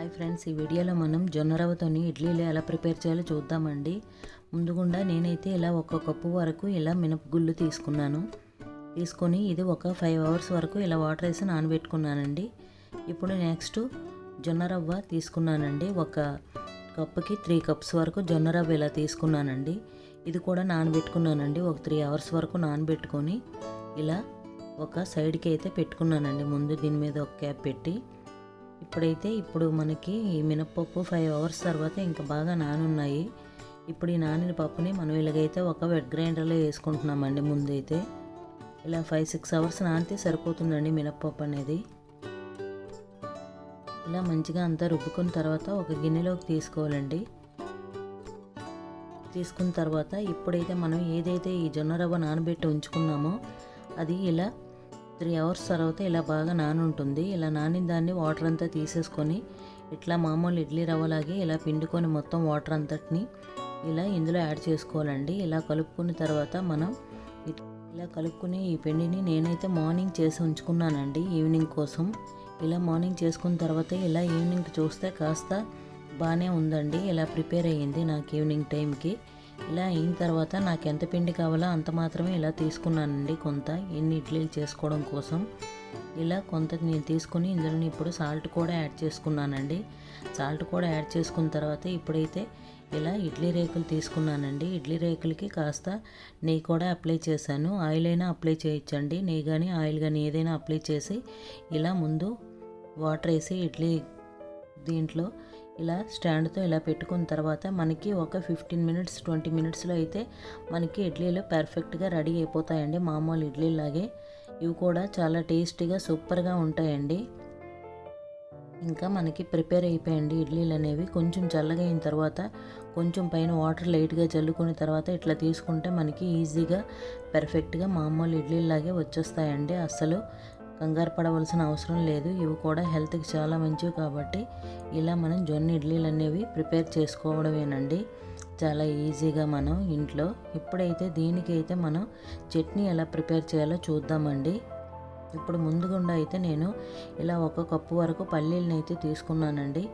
Hi friends ఈ వీడియోలో మనం జొన్న రవ్వతోని ఇడ్లీలు ఎలా ప్రిపేర్ చేయాలో చూద్దామండి. ముందుగుండా నేనైతే ఇలా ఒక కప్పు వరకు ఇలా మినపగుళ్ళు తీసుకున్నాను. తీసుకొని ఇది ఒక ఫైవ్ అవర్స్ వరకు ఇలా వాటర్ వేసి నానబెట్టుకున్నానండి. ఇప్పుడు నెక్స్ట్ జొన్న రవ్వ తీసుకున్నానండి. ఒక కప్పుకి త్రీ కప్స్ వరకు జొన్న రవ్వ ఇలా తీసుకున్నానండి. ఇది కూడా నానబెట్టుకున్నానండి. ఒక త్రీ అవర్స్ వరకు నానబెట్టుకొని ఇలా ఒక సైడ్కి అయితే పెట్టుకున్నానండి. ముందు దీని మీద ఒక క్యాప్ పెట్టి ఇప్పుడైతే ఇప్పుడు మనకి ఈ మినప్పప్పు ఫైవ్ అవర్స్ తర్వాత ఇంకా బాగా నానున్నాయి. ఇప్పుడు ఈ నానిన పప్పుని మనం ఇలాగైతే ఒక వెట్ గ్రైండర్లో వేసుకుంటున్నామండి ముందైతే. ఇలా ఫైవ్ సిక్స్ అవర్స్ నానితే సరిపోతుందండి మినప్పప్పు అనేది. ఇలా మంచిగా అంతా రుబ్బుకున్న తర్వాత ఒక గిన్నెలోకి తీసుకోవాలండి. తీసుకున్న తర్వాత ఇప్పుడైతే మనం ఏదైతే ఈ జొన్న రవ్వ నానబెట్టి ఉంచుకున్నామో అది ఇలా త్రీ అవర్స్ తర్వాత ఇలా బాగా నానుంటుంది. ఇలా నానిన దాన్ని వాటర్ అంతా తీసేసుకొని ఇట్లా మామూలు ఇడ్లీ రవ్వలాగే ఇలా పిండుకొని మొత్తం వాటర్ అంతటిని ఇలా ఇందులో యాడ్ చేసుకోవాలండి. ఇలా కలుపుకున్న తర్వాత మనం ఇలా కలుపుకుని ఈ పిండిని నేనైతే మార్నింగ్ చేసి ఉంచుకున్నానండి ఈవినింగ్ కోసం. ఇలా మార్నింగ్ చేసుకున్న తర్వాత ఇలా ఈవినింగ్ చూస్తే కాస్త బాగానే ఉందండి. ఇలా ప్రిపేర్ అయ్యింది నాకు ఈవినింగ్ టైంకి. ఇలా అయిన తర్వాత నాకు ఎంత పిండి కావాలో అంత మాత్రమే ఇలా తీసుకున్నానండి కొంత. ఎన్ని ఇడ్లీలు చేసుకోవడం కోసం. ఇలా కొంత నేను తీసుకుని ఇందులో ఇప్పుడు సాల్ట్ కూడా యాడ్ చేసుకున్నానండి. సాల్ట్ కూడా యాడ్ చేసుకున్న తర్వాత ఇప్పుడైతే ఇలా ఇడ్లీ రేకులు తీసుకున్నానండి. ఇడ్లీ రేకులకి కాస్త నెయ్యి కూడా అప్లై చేశాను. ఆయిల్ అయినా అప్లై చేయొచ్చండి. నెయ్యి కానీ ఆయిల్ కానీ ఏదైనా అప్లై చేసి ఇలా ముందు వాటర్ వేసి ఇడ్లీ దీంట్లో ఇలా స్టాండ్తో ఇలా పెట్టుకున్న తర్వాత మనకి ఒక ఫిఫ్టీన్ మినిట్స్ ట్వంటీ మినిట్స్లో అయితే మనకి ఇడ్లీలు పర్ఫెక్ట్గా రెడీ అయిపోతాయండి. మామూలు ఇడ్లీలాగే ఇవి కూడా చాలా టేస్టీగా సూపర్గా ఉంటాయండి. ఇంకా మనకి ప్రిపేర్ అయిపోయండి ఇడ్లీలు అనేవి కొంచెం చల్లగా అయిన తర్వాత కొంచెం పైన వాటర్ లైట్గా చల్లుకున్న తర్వాత ఇట్లా తీసుకుంటే మనకి ఈజీగా పర్ఫెక్ట్గా మామూలు ఇడ్లీలాగే వచ్చేస్తాయండి అస్సలు. కంగారు పడవలసిన అవసరం లేదు. ఇవి కూడా హెల్త్కి చాలా మంచివి కాబట్టి ఇలా మనం జొన్న ఇడ్లీలు అనేవి ప్రిపేర్ చేసుకోవడమేనండి. చాలా ఈజీగా మనం ఇంట్లో. ఇప్పుడైతే దీనికైతే మనం చట్నీ ఎలా ప్రిపేర్ చేయాలో చూద్దామండి. ఇప్పుడు ముందుగుండా అయితే నేను ఇలా ఒక కప్పు వరకు పల్లీలను అయితే తీసుకున్నానండి.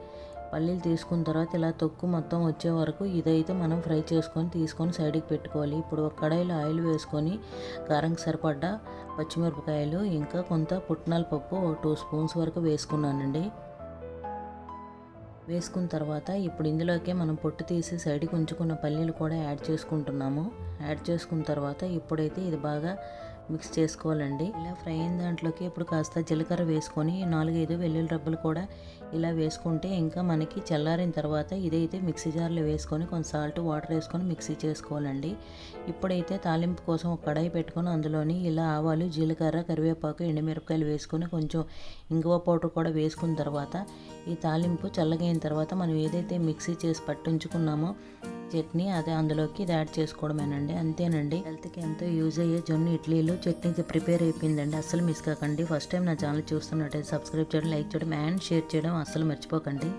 పల్లీలు తీసుకున్న తర్వాత ఇలా తొక్కు మొత్తం వచ్చే వరకు ఇదైతే మనం ఫ్రై చేసుకొని తీసుకొని సైడ్కి పెట్టుకోవాలి. ఇప్పుడు ఒక కడాయిలో ఆయిల్ వేసుకొని కారంకి సరిపడ్డ పచ్చిమిరపకాయలు ఇంకా కొంత పుట్నాల పప్పు టూ స్పూన్స్ వరకు వేసుకున్నానండి. వేసుకున్న తర్వాత ఇప్పుడు ఇందులోకే మనం పొట్టు తీసి సైడ్కి ఉంచుకున్న పల్లీలు కూడా యాడ్ చేసుకుంటున్నాము. యాడ్ చేసుకున్న తర్వాత ఇప్పుడైతే ఇది బాగా మిక్స్ చేసుకోవాలండి. ఇలా ఫ్రై అయిన దాంట్లోకి ఇప్పుడు కాస్త జీలకర్ర వేసుకొని నాలుగైదు వెల్లుల్లి రబ్బలు కూడా ఇలా వేసుకుంటే ఇంకా మనకి చల్లారిన తర్వాత ఇదైతే మిక్సీ జార్లో వేసుకొని కొంచెం సాల్ట్ వాటర్ వేసుకొని మిక్సీ చేసుకోవాలండి. ఇప్పుడైతే తాలింపు కోసం ఒక కడాయి పెట్టుకొని అందులోని ఇలా ఆవాలు జీలకర్ర కరివేపాకు ఎండుమిరపకాయలు వేసుకొని కొంచెం ఇంగువ పౌడర్ కూడా వేసుకున్న తర్వాత ఈ తాలింపు చల్లగైన తర్వాత మనం ఏదైతే మిక్సీ చేసి పట్టించుకున్నామో చట్నీ అదే అందులోకి ఇది యాడ్ చేసుకోవడమేనండి. అంతేనండి. హెల్త్కి ఎంతో యూజ్ అయ్యే జొన్న ఇడ్లీలు చట్నీ ప్రిపేర్ అయిపోయిందండి. అసలు మిస్ కాకండి. ఫస్ట్ టైం నా ఛానల్ చూస్తున్నట్టయితే సబ్స్క్రైబ్ చేయడం లైక్ చేయడం అండ్ షేర్ చేయడం అస్సలు మర్చిపోకండి.